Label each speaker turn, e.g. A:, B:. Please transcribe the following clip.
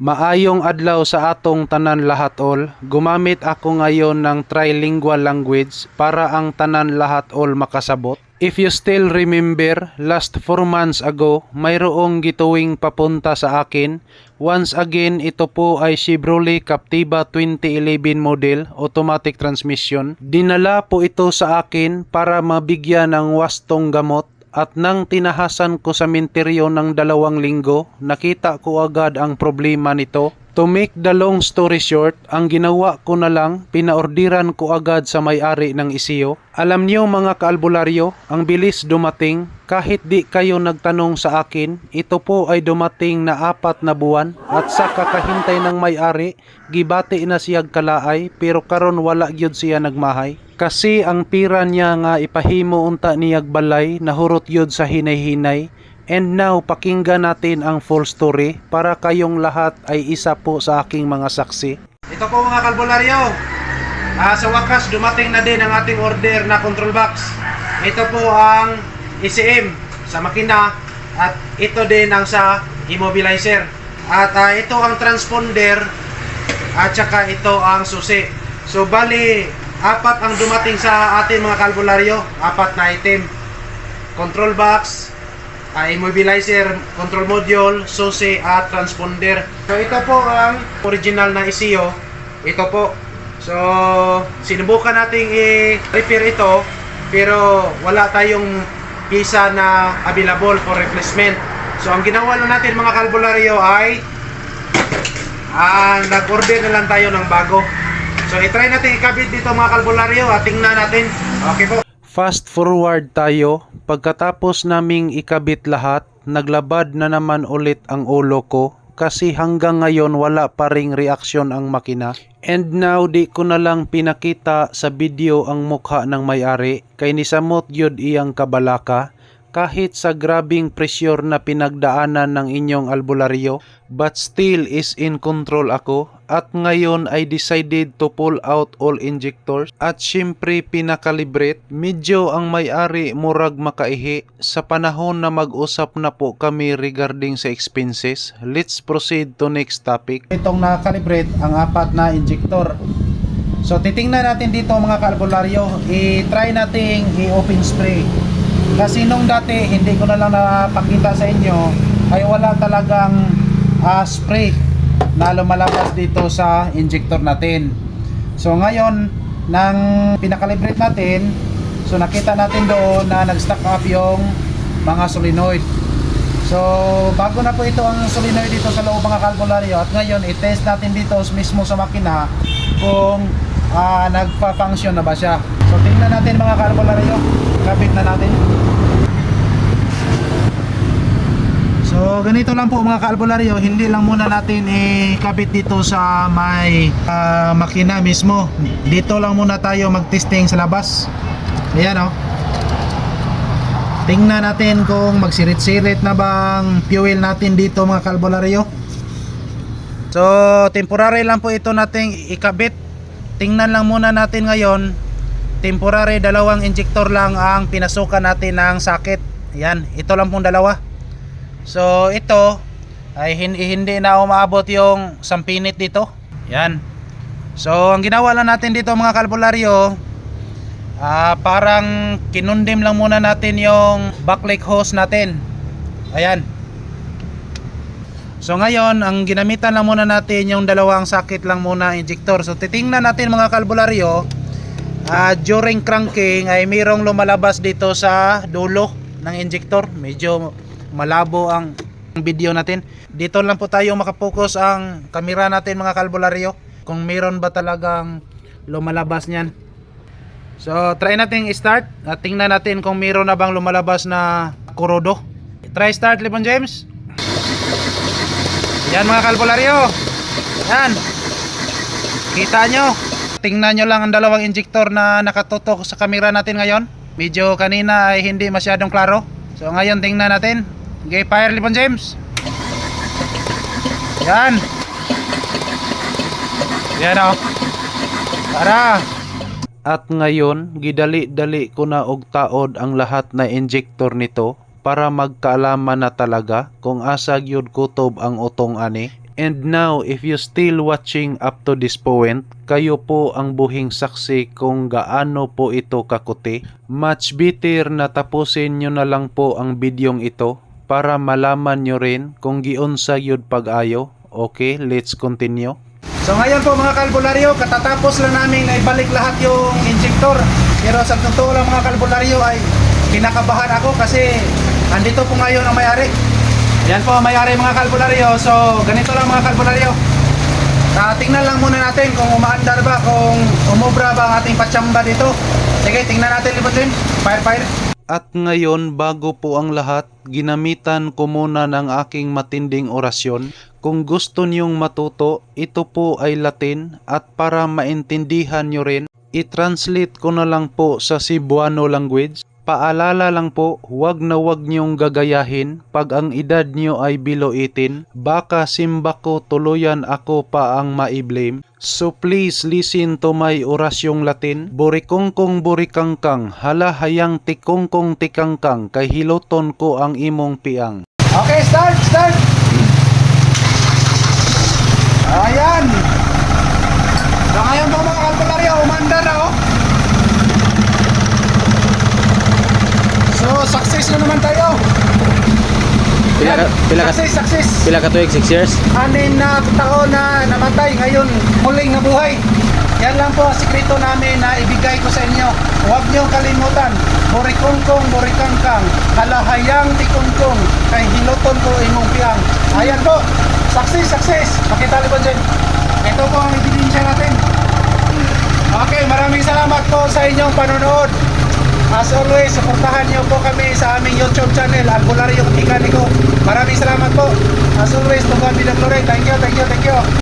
A: Maayong adlaw sa atong tanan lahat all. Gumamit ako ngayon ng trilingual language para ang tanan lahat all makasabot. If you still remember, last 4 months ago, mayroong gituwing papunta sa akin. Once again, ito po ay Chevrolet Captiva 2011 model, automatic transmission. Dinala po ito sa akin para mabigyan ng wastong gamot at nang tinahasan ko sa minteryo ng dalawang linggo, nakita ko agad ang problema nito. To make the long story short, ang ginawa ko na lang, pinaordiran ko agad sa may-ari ng isiyo. Alam niyo mga kaalbularyo, ang bilis dumating. Kahit di kayo nagtanong sa akin, ito po ay dumating na apat na buwan at sa kakahintay ng may-ari, gibati na siyag kalaay pero karon wala gyud siya nagmahay. Kasi ang pira niya nga ipahimo unta niyag balay nahurot yun sa hinay-hinay. And now, pakinggan natin ang full story para kayong lahat ay isa po sa aking mga saksi. Ito po mga kalbularyo. Ah, sa wakas, dumating na din ang ating order na control box. Ito po ang ECM sa makina at ito din ang sa immobilizer. At ah, ito ang transponder at saka ito ang susi. So bali, apat ang dumating sa ating mga kalbularyo, apat na item. Control box, uh, immobilizer, control module, susi at transponder. So ito po ang original na ECU. Ito po. So sinubukan nating i-repair ito pero wala tayong pisa na available for replacement. So ang ginawa lang natin mga kalbularyo ay ah, nag-order na lang tayo ng bago. So i-try natin ikabit dito mga kalbularyo at tingnan natin. Okay po. Fast forward tayo. Pagkatapos naming ikabit lahat, naglabad na naman ulit ang ulo ko kasi hanggang ngayon wala pa ring reaksyon ang makina. And now di ko na lang pinakita sa video ang mukha ng may-ari kay nisamot yun iyang kabalaka kahit sa grabing presyur na pinagdaanan ng inyong albularyo but still is in control ako at ngayon I decided to pull out all injectors. At syempre pinakalibrate medyo ang may-ari murag makaihi. Sa panahon na mag-usap na po kami regarding sa expenses let's proceed to next topic. Itong nakalibrate ang apat na injector. So titingnan natin dito mga kalbularyo i-try nating i-open spray kasi nung dati hindi ko na lang napakita sa inyo ay wala talagang ah, spray na lumalabas dito sa injector natin. So ngayon nang pinakalibrate natin, so nakita natin doon na nag-stack up yung mga solenoid. So bago na po ito ang solenoid dito sa loob mga kalbularyo at ngayon i-test natin dito mismo sa makina kung ah, nagpa-function na ba siya. So tingnan natin mga kalbularyo, kapit na natin. So ganito lang po mga kaalbularyo, hindi lang muna natin ikabit dito sa may ah, makina mismo. Dito lang muna tayo mag-testing sa labas. Ayan o. Tingnan natin kung magsirit-sirit na bang fuel natin dito mga kaalbularyo. So temporary lang po ito nating ikabit. Tingnan lang muna natin ngayon. Temporary dalawang injector lang ang pinasukan natin ng socket. Ayan, ito lang pong dalawa. So ito ay hindi, na umaabot yung sampinit dito. Yan. So ang ginawa lang natin dito mga kalbularyo, ah parang kinundim lang muna natin yung backlight hose natin. Ayan. So ngayon, ang ginamitan lang muna natin yung dalawang sakit lang muna injector. So titingnan natin mga kalbularyo, ah during cranking ay mayroong lumalabas dito sa dulo ng injector. Medyo malabo ang video natin. Dito lang po tayo makapokus ang kamera natin mga kalbularyo kung meron ba talagang lumalabas niyan. So try natin i-start at tingnan natin kung meron na bang lumalabas na kurodo. Try start Libon James. Yan mga kalbularyo. Yan. Kita nyo. Tingnan nyo lang ang dalawang injector na nakatutok sa kamera natin ngayon. Medyo kanina ay hindi masyadong klaro. So ngayon tingnan natin. Okay, fire Libon James. Yan. Yan o. Tara. At ngayon, gidali-dali ko na og taod ang lahat na injector nito para magkaalaman na talaga kung asa gyud kutob ang utong ani. And now, if you still watching up to this point, kayo po ang buhing saksi kung gaano po ito kakuti. Much better na tapusin nyo na lang po ang bidyong ito para malaman nyo rin kung giunsa yun pag-ayo. Okay, let's continue.
B: So ngayon po mga kalbularyo, katatapos lang namin na ibalik lahat yung injector. Pero sa totoo lang mga kalbularyo ay kinakabahan ako kasi andito po ngayon ang may-ari. Yan po may-ari mga kalbularyo. So ganito lang mga kalbularyo. Uh, tingnan lang muna natin kung umaandar ba, kung umubra ba ang ating patsamba dito. Sige, tingnan natin Libutin. Fire, fire.
A: At ngayon, bago po ang lahat, ginamitan ko muna ng aking matinding orasyon. Kung gusto niyong matuto, ito po ay Latin at para maintindihan nyo rin, i-translate ko na lang po sa Cebuano language. Paalala lang po, huwag na huwag niyong gagayahin pag ang edad niyo ay below 18. Baka simba ko tuluyan ako pa ang maiblame. So please listen to my orasyong Latin. Burikongkong burikangkang, halahayang tikongkong tikangkang, kay hiloton ko ang imong piang.
B: Okay, start, start. Ayan. So ngayon po mga kalbularyo, umandar na oh. So, success na naman tayo.
C: Pila ka, pila ka,
B: Success, success.
C: pila ka tuig, 6 years?
B: Anin na taon na namatay ngayon, muling nabuhay. Yan lang po ang sikreto namin na ibigay ko sa inyo. Huwag niyo kalimutan. Borikongkong, borikangkang, kalahayang tikongkong, kay hiloton ko imong piyang. Ayan po. Success, success. Pakita liban dyan. Ito po ang ebidensya natin. Okay, maraming salamat po sa inyong panonood. As always, suportahan niyo po kami sa aming YouTube channel, Albularyo Mekaniko. Maraming salamat po. As always, to God be the glory. Thank you, thank you, thank you.